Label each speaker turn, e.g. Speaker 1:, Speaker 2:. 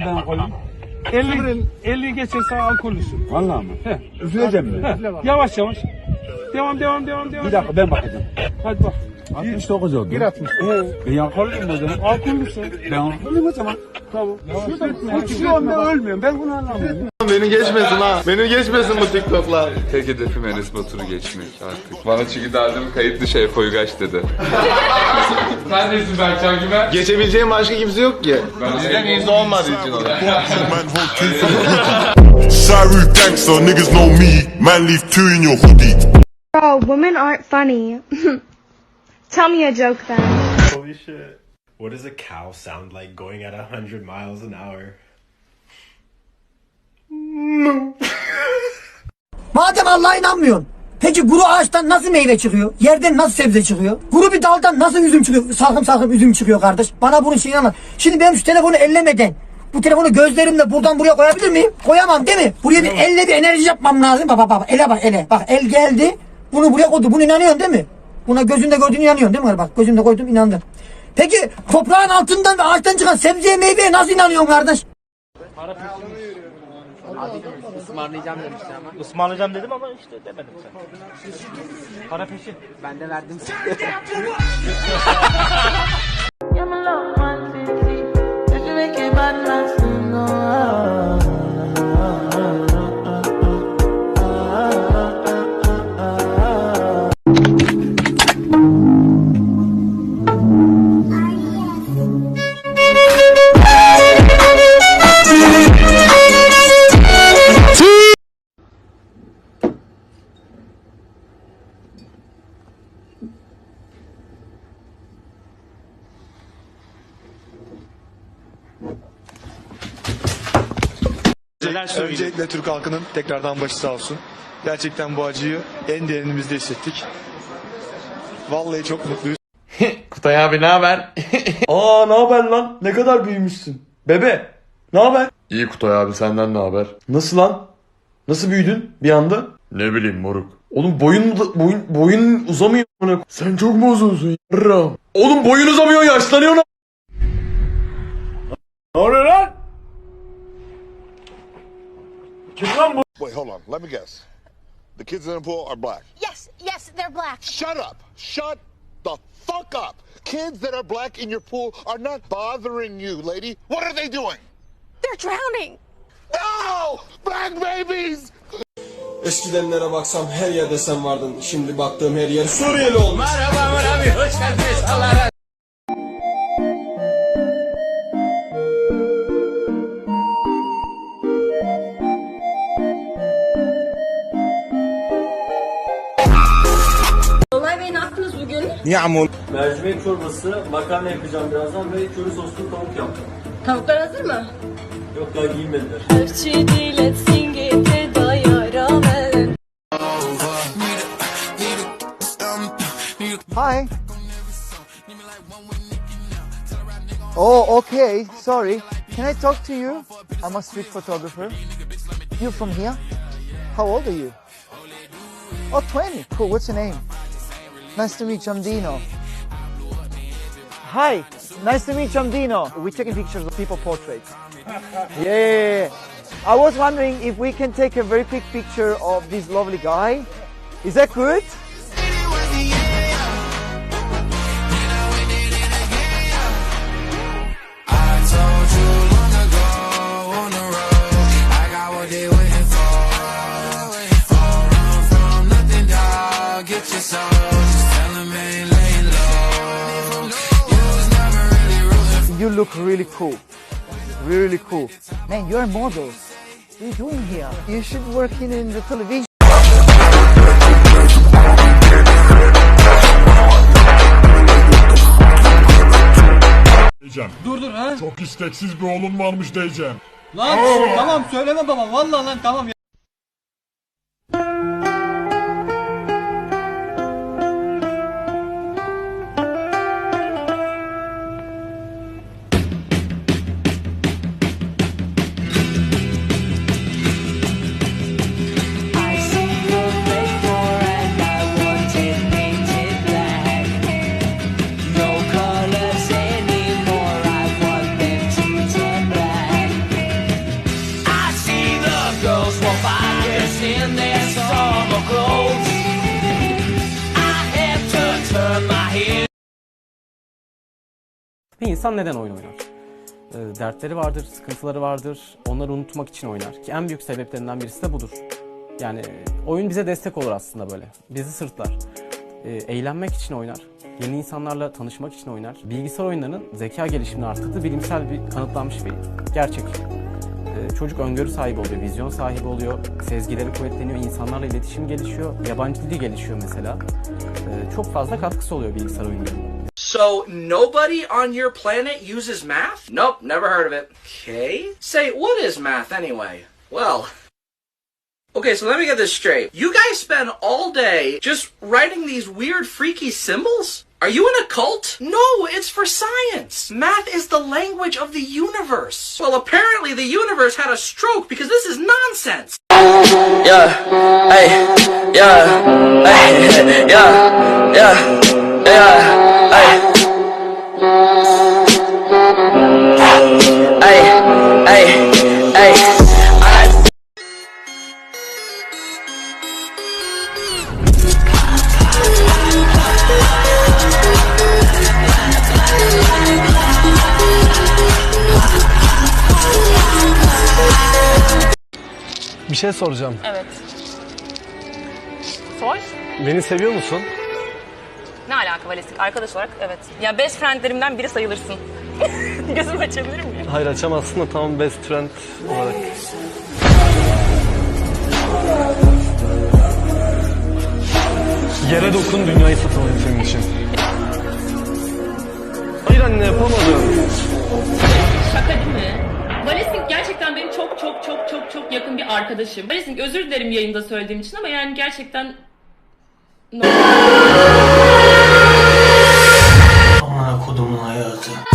Speaker 1: ben koyayım. 50, 50 geçerse alkollüsün.
Speaker 2: Vallahi mı?
Speaker 1: He.
Speaker 2: Üfleyeceğim mi?
Speaker 1: He. Yavaş yavaş. Devam devam devam devam.
Speaker 2: Bir dakika ben bakacağım.
Speaker 1: Hadi bak.
Speaker 2: 69 oldu.
Speaker 1: 1.60.
Speaker 2: Ben alkollüyüm o zaman.
Speaker 1: Alkollüsün.
Speaker 2: Ben alkollüyüm o zaman.
Speaker 1: Tamam.
Speaker 2: Uçuyorum ben ölmüyorum. Ben bunu anlamıyorum.
Speaker 3: Beni geçmesin ha. Beni geçmesin bu TikTok'lar.
Speaker 4: Tek hedefim Enes Batur'u geçmek artık. Bana çünkü derdim kayıtlı şey Foygaç dedi. Sen nesin Berkcan Güven?
Speaker 3: Geçebileceğim başka kimse yok ki. Bizden iyisi olmadığı için o.
Speaker 5: Sorry, gangster, niggas know me. Man, leave two in your hoodie.
Speaker 6: Bro, women aren't funny. Tell me a joke then.
Speaker 7: What does a cow sound like going at 100 miles an hour?
Speaker 8: Madem Allah'a inanmıyorsun. Peki kuru ağaçtan nasıl meyve çıkıyor? Yerden nasıl sebze çıkıyor? Kuru bir daldan nasıl üzüm çıkıyor? Salkım salkım üzüm çıkıyor kardeş. Bana bunun şeyini anlat. Şimdi benim şu telefonu ellemeden bu telefonu gözlerimle buradan buraya koyabilir miyim? Koyamam değil mi? Buraya bir elle bir enerji yapmam lazım. Bak bak bak ele bak ele. Bak el geldi. Bunu buraya koydu. Bunu inanıyorsun değil mi? Buna gözünde gördüğünü inanıyorsun değil mi? Bak gözümde koydum inandın. Peki toprağın altından ve ağaçtan çıkan sebzeye meyveye nasıl inanıyorsun kardeş?
Speaker 9: Ismarlayacağım dedim ama işte demedim sen. Para peşin. Ben de verdim
Speaker 3: Öncelikle Türk halkının tekrardan başı sağ olsun. Gerçekten bu acıyı en derinimizde hissettik. Vallahi çok mutluyuz.
Speaker 10: Kutay abi ne haber? Aa ne haber lan? Ne kadar büyümüşsün. Bebe. Ne haber?
Speaker 4: İyi Kutay abi senden ne haber?
Speaker 10: Nasıl lan? Nasıl büyüdün bir anda?
Speaker 4: Ne bileyim moruk.
Speaker 10: Oğlum boyun boyun boyun uzamıyor. amına. Sen çok mu uzunsun yarram? Oğlum boyun uzamıyor yaşlanıyorsun. Ne oluyor lan? Kim lan bu?
Speaker 5: Wait, hold on. Let me guess. The kids in the pool are black.
Speaker 6: Yes, yes, they're black.
Speaker 5: Shut up. Shut the fuck up. Kids that are black in your pool are not bothering you, lady. What are they doing?
Speaker 6: They're drowning.
Speaker 5: No! Black babies!
Speaker 10: Eskidenlere baksam her yerde sen vardın. Şimdi baktığım her yer Suriyeli olmuş.
Speaker 6: Olay Bey ne yaptınız bugün?
Speaker 9: Mercimek çorbası, makarna yapacağım birazdan ve köri soslu tavuk yaptım.
Speaker 6: Tavuklar hazır mı?
Speaker 9: Yok daha giyinmediler.
Speaker 8: Hi. Oh, okay. Sorry. Can I talk to you? I'm a street photographer. You from here? How old are you? Oh, 20. Cool. What's your name? Nice to meet you. I'm Dino. Hi. Nice to meet you. I'm Dino. We're taking pictures of people portraits. Yeah. I was wondering if we can take a very quick picture of this lovely guy. Is that good? You look really cool. Really cool. Man, you're a model. What are you doing here? You should work in, in the television.
Speaker 5: Diyeceğim. Dur dur ha. Çok isteksiz bir oğlun varmış diyeceğim.
Speaker 9: Lan tamam söyleme baba vallahi lan tamam ya.
Speaker 11: Bir insan neden oyun oynar? Ee, dertleri vardır, sıkıntıları vardır. Onları unutmak için oynar. Ki en büyük sebeplerinden birisi de budur. Yani oyun bize destek olur aslında böyle. Bizi sırtlar. Ee, eğlenmek için oynar. Yeni insanlarla tanışmak için oynar. Bilgisayar oyunlarının zeka gelişimini arttırdığı bilimsel bir kanıtlanmış bir gerçek. Ee, çocuk öngörü sahibi oluyor, vizyon sahibi oluyor, sezgileri kuvvetleniyor, insanlarla iletişim gelişiyor, yabancı dili gelişiyor mesela. Çok fazla katkısı oluyor bilgisayar oyunlarının.
Speaker 12: So nobody on your planet uses math? Nope, never heard of it. Okay. Say, what is math anyway? Well, okay, so let me get this straight. You guys spend all day just writing these weird, freaky symbols? Are you in a cult? No, it's for science. Math is the language of the universe. Well, apparently the universe had a stroke because this is nonsense. Yeah, hey, yeah, hey, yeah, yeah,
Speaker 13: şey soracağım.
Speaker 14: Evet. Sor.
Speaker 13: Beni seviyor musun?
Speaker 14: Ne alaka balistik? Arkadaş olarak evet. Ya best friendlerimden biri sayılırsın. Gözümü açabilir miyim?
Speaker 13: Hayır açamazsın da tamam best friend olarak. Yere dokun dünyayı satın alayım senin için. Hayır anne yapamadım.
Speaker 14: Şaka değil mi? Balistik gerçekten gerçekten benim çok çok çok çok çok yakın bir arkadaşım. Barış'ın özür dilerim yayında söylediğim için ama yani gerçekten... Amına kodumun hayatı.